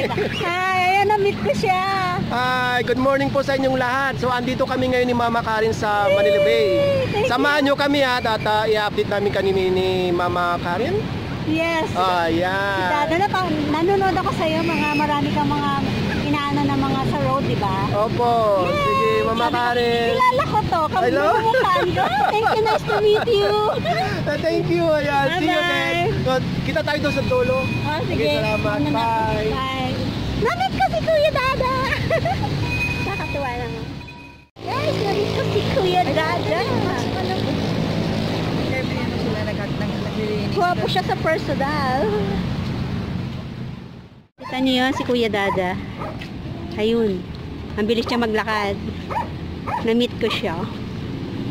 Hi, ayan, na-meet ko siya. Hi, good morning po sa inyong lahat. So, andito kami ngayon ni Mama Karen sa Manila Bay. Samahan nyo kami ha, at uh, i-update namin kanini ni Mama Karen. Yes. Ah, Si yan. Dada, na, nanonood ako sa'yo, mga marami kang mga inaano na mga sa road, di ba? Opo, sige Mama Karen. Kilala ko to. Kami Hello? Thank you, nice to meet you. Thank you. Ayan, see you again. So, kita tayo doon sa dulo. Oh, sige. Okay, salamat. Ano na? Bye. Bye. Namit ko si Kuya Dada. Nakatuwa naman. Guys, namit ko si Kuya Dada. Guwapo siya sa personal. Kita niyo yun, si Kuya Dada. Ayun. Ang bilis niya maglakad. Na-meet ko siya.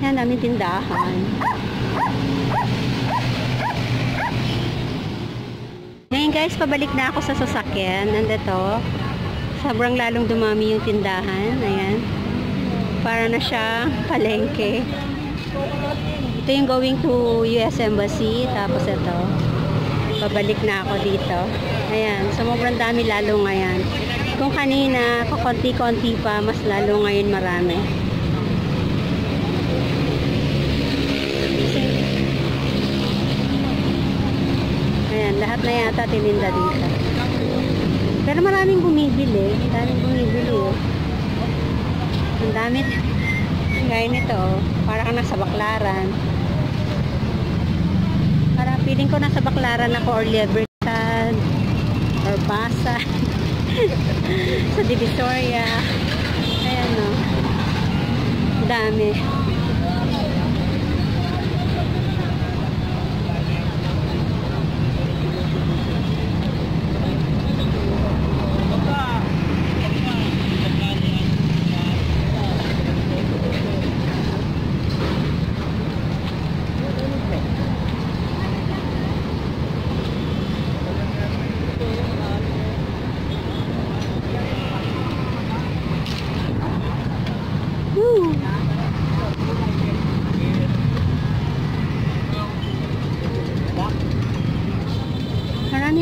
Yan, daming tindahan. Ngayon guys, pabalik na ako sa sasakyan. Nandito. Sobrang lalong dumami yung tindahan. Ayan. Para na siya palengke. Ito yung going to US Embassy. Tapos ito. Pabalik na ako dito. Ayan. Sobrang dami lalo ngayon. Kung kanina, kakonti-konti pa, mas lalo ngayon marami. Ayan, lahat na yata tininda dito. Pero maraming bumibili. Daming bumibili oh. Ang dami. Gaya nito oh. Para nasa baklaran. Para feeling ko nasa baklaran ako or Libertad or Pasay. sa Divisoria. Ayan o. Ang dami.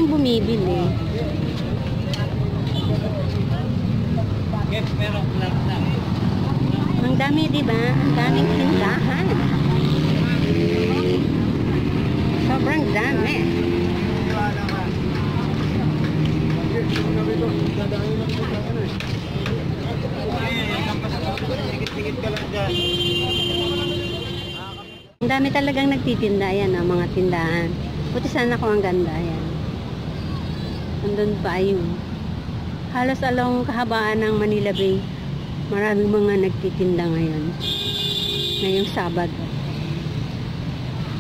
Maraming bumibili. Ang dami, di ba? Ang daming tindahan. Sobrang dami. Ang dami talagang nagtitinda yan, ah, mga tindahan. Buti sana ko ang ganda yan. Andun pa yun. Halos along kahabaan ng Manila Bay, maraming mga nagtitinda ngayon. Ngayong Sabado.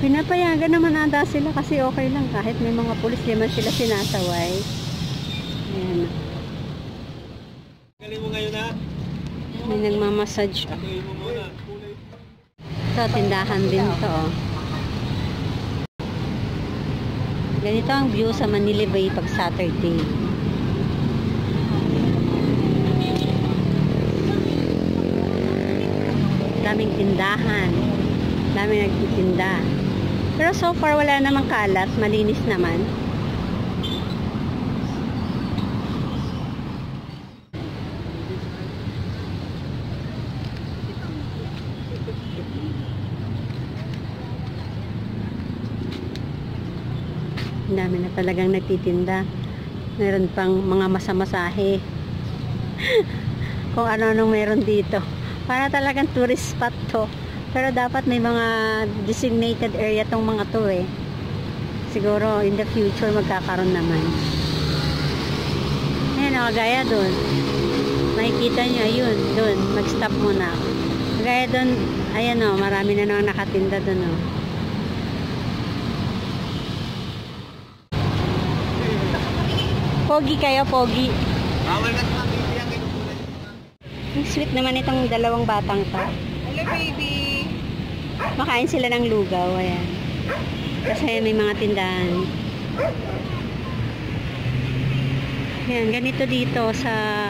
Pinapayagan naman ata sila kasi okay lang kahit may mga pulis naman sila sinasaway. Ayan. Galing mo ngayon ha? May nagmamassage. Muna. Ito, tindahan din to. oh. Ganito ang view sa Manila Bay pag Saturday. Daming tindahan. Daming nagtitinda. Pero so far wala namang kalat. Malinis naman. Dami na talagang nagtitinda. Meron pang mga masamasahe. Kung ano-anong meron dito. Para talagang tourist spot to. Pero dapat may mga designated area tong mga to eh. Siguro in the future magkakaroon naman. Ayan, nakagaya doon. Makikita nyo, ayun, doon. Mag-stop muna. Kagaya doon, ayan o, marami na naman nakatinda doon o. Pogi kayo, pogi. Bawal na sa. Ang sweet naman itong dalawang batang to. Hello, baby. Makain sila ng lugaw, ayan. Kasi may mga tindahan. Ayan, ganito dito sa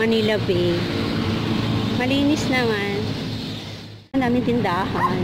Manila Bay. Malinis naman. Ang daming tindahan.